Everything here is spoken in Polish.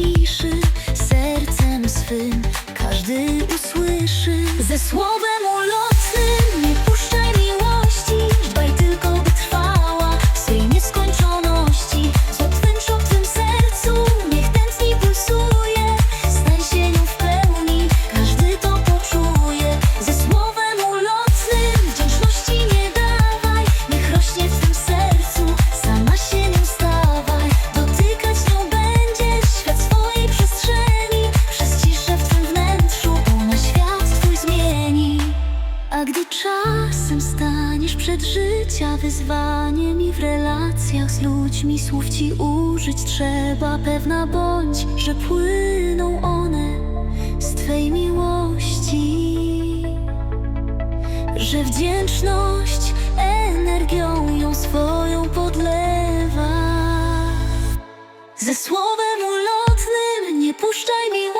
ciszy sercem swym każdy usłyszy ze słowem. czasem staniesz przed życia wyzwaniem i w relacjach z ludźmi słów ci użyć trzeba pewna bądź, że płyną one z twej miłości, że wdzięczność energią ją swoją podlewa. Ze słowem ulotnym nie puszczaj miłości.